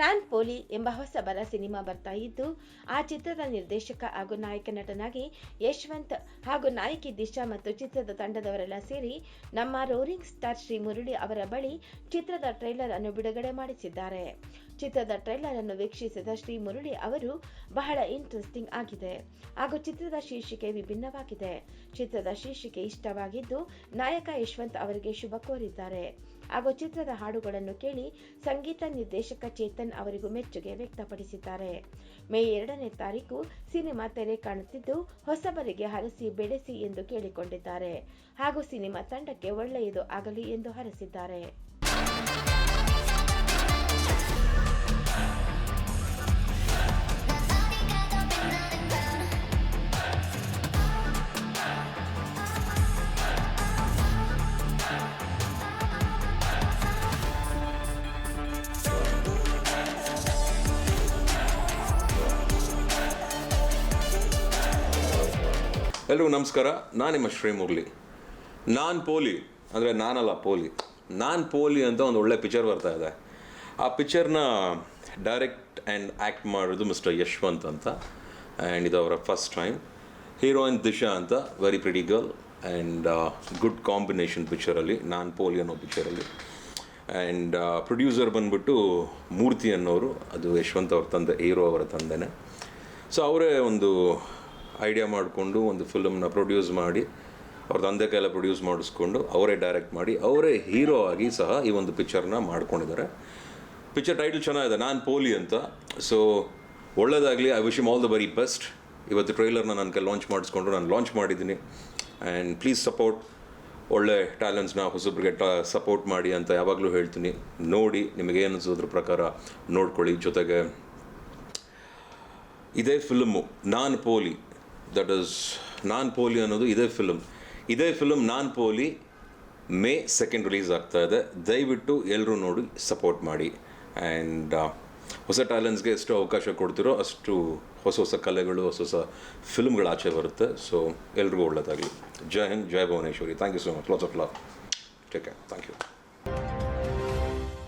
ನಾನ್ ಪೋಲಿ ಎಂಬ ಹೊಸ ಬರ ಸಿನಿಮಾ ಬರ್ತಾ ಇದ್ದು, ಆ ಚಿತ್ರದ ನಿರ್ದೇಶಕ ಹಾಗೂ ನಾಯಕ ನಟನಾಗಿ ಯಶವಂತ್ ಹಾಗೂ ನಾಯಕಿ ದಿಶಾ ಮತ್ತು ಚಿತ್ರದ ತಂಡದವರೆಲ್ಲ ಸೇರಿ ನಮ್ಮ ರೋರಿಂಗ್ ಸ್ಟಾರ್ ಶ್ರೀ ಮುರಳಿ ಅವರ ಬಳಿ ಚಿತ್ರದ ಟ್ರೈಲರ್ ಅನ್ನು ಬಿಡುಗಡೆ ಮಾಡಿಸಿದ್ದಾರೆ. ಚಿತ್ರದ ಟ್ರೈಲರ್ ಅನ್ನು ವೀಕ್ಷಿಸಿದ ಶ್ರೀ ಮುರಳಿ ಅವರು, ಬಹಳ ಇಂಟ್ರೆಸ್ಟಿಂಗ್ ಆಗಿದೆ ಹಾಗೂ ಚಿತ್ರದ ಶೀರ್ಷಿಕೆ ವಿಭಿನ್ನವಾಗಿದೆ. ಚಿತ್ರದ ಶೀರ್ಷಿಕೆ ಇಷ್ಟವಾಗಿದ್ದು, ನಾಯಕ ಯಶವಂತ್ ಅವರಿಗೆ ಶುಭ ಕೋರಿದ್ದಾರೆ. ಹಾಗೂ ಚಿತ್ರದ ಹಾಡುಗಳನ್ನು ಕೇಳಿ ಸಂಗೀತ ನಿರ್ದೇಶಕ ಚೇತನ್ ಅವರಿಗೂ ಮೆಚ್ಚುಗೆ ವ್ಯಕ್ತಪಡಿಸಿದ್ದಾರೆ. ಮೇ ಎರಡನೇ ತಾರೀಕು ಸಿನಿಮಾ ತೆರೆ ಕಾಣುತ್ತಿದ್ದು, ಹೊಸಬರಿಗೆ ಹರಸಿ ಬೆಳೆಸಿ ಎಂದು ಕೇಳಿಕೊಂಡಿದ್ದಾರೆ ಹಾಗೂ ಸಿನಿಮಾ ತಂಡಕ್ಕೆ ಒಳ್ಳೆಯದು ಆಗಲಿ ಎಂದು ಹರಸಿದ್ದಾರೆ. ಎಲ್ರಿಗೂ ನಮಸ್ಕಾರ. ನಾನು ನಿಮ್ಮ ಶ್ರೀ ಮುರಳಿ. ನಾನ್ ಪೋಲಿ, ಅಂದರೆ ನಾನಲ್ಲ, ಪೋಲಿ. ನಾನ್ ಪೋಲಿ ಅಂತ ಒಂದು ಒಳ್ಳೆ ಪಿಕ್ಚರ್ ಬರ್ತಾ ಇದೆ. ಆ ಪಿಕ್ಚರ್ನ ಡೈರೆಕ್ಟ್ ಆ್ಯಂಡ್ ಆ್ಯಕ್ಟ್ ಮಾಡೋದು ಮಿಸ್ಟರ್ ಯಶ್ವಂತ್ ಅಂತ. ಆ್ಯಂಡ್ ಇದು ಅವರ ಫಸ್ಟ್ ಟೈಮ್ ಹೀರೋಯಿನ್ ದಿಶಾ ಅಂತ very pretty girl and good combination ಪಿಕ್ಚರಲ್ಲಿ ನಾನ್ ಪೋಲಿ ಅನ್ನೋ ಪಿಕ್ಚರಲ್ಲಿ ಆ್ಯಂಡ್ ಪ್ರೊಡ್ಯೂಸರ್ ಬಂದ್ಬಿಟ್ಟು ಮೂರ್ತಿ ಅನ್ನೋರು, ಅದು ಯಶ್ವಂತ್ ಅವ್ರ ತಂದೆ, ಹೀರೋ ಅವರ ತಂದೆನೇ. ಸೊ ಅವರೇ ಒಂದು ಐಡಿಯಾ ಮಾಡಿಕೊಂಡು ಒಂದು ಫಿಲಮ್ನ ಪ್ರೊಡ್ಯೂಸ್ ಮಾಡಿ, ಅವ್ರ ತಂದೆ ಕೈಲ ಪ್ರೊಡ್ಯೂಸ್ ಮಾಡಿಸ್ಕೊಂಡು ಅವರೇ ಡೈರೆಕ್ಟ್ ಮಾಡಿ, ಅವರೇ ಹೀರೋ ಆಗಿ ಸಹ ಈ ಒಂದು ಪಿಕ್ಚರ್ನ ಮಾಡ್ಕೊಂಡಿದ್ದಾರೆ. ಪಿಕ್ಚರ್ ಟೈಟಲ್ ಚೆನ್ನಾಗಿದೆ, ನಾನು ಪೋಲಿ ಅಂತ. ಸೊ ಒಳ್ಳೇದಾಗಲಿ I wish him all the very best ಇವತ್ತು ಟ್ರೈಲರ್ನ ನನ್ನ ಕೈ ಲಾಂಚ್ ಮಾಡಿಸ್ಕೊಂಡು ನಾನು ಲಾಂಚ್ ಮಾಡಿದ್ದೀನಿ. ಆ್ಯಂಡ್ ಪ್ಲೀಸ್ ಸಪೋರ್ಟ್ ಒಳ್ಳೆ ಟ್ಯಾಲೆಂಟ್ಸ್ನ ಹೊಸಬ್ರಿಗೆ ಟ ಸಪೋರ್ಟ್ ಮಾಡಿ ಅಂತ ಯಾವಾಗಲೂ ಹೇಳ್ತೀನಿ. ನೋಡಿ, ನಿಮಗೆ ಏನು ಅನ್ಸೋದ್ರ ಪ್ರಕಾರ ನೋಡ್ಕೊಳ್ಳಿ. ಜೊತೆಗೆ, ಇದೇ ಫಿಲ್ಮು ನಾನು ಪೋಲಿ. ದಟ್ ಇಸ್ ನಾನ್ ಪೋಲಿ ಅನ್ನೋದು ಇದೇ ಫಿಲಮ್ ಇದೇ ಫಿಲಮ್ ನಾನ್ ಪೋಲಿ ಮೇ ಸೆಕೆಂಡ್ ರಿಲೀಸ್ ಆಗ್ತಾ ಇದೆ. ದಯವಿಟ್ಟು ಎಲ್ಲರೂ ನೋಡಿ ಸಪೋರ್ಟ್ ಮಾಡಿ. ಆ್ಯಂಡ್ ಹೊಸ ಟ್ಯಾಲೆಂಟ್ಸ್ಗೆ ಎಷ್ಟು ಅವಕಾಶ ಕೊಡ್ತಿರೋ ಅಷ್ಟು ಹೊಸ ಹೊಸ ಕಲೆಗಳು, ಹೊಸ ಹೊಸ ಫಿಲ್ಮ್ಗಳು ಆಚೆ ಬರುತ್ತೆ. ಸೊ ಎಲ್ರಿಗೂ ಒಳ್ಳೆಯದಾಗಲಿ ಜೈ ಹಿಂದ್, ಜೈ Bhuvaneshwari. Thank you so much lots of love take care thank you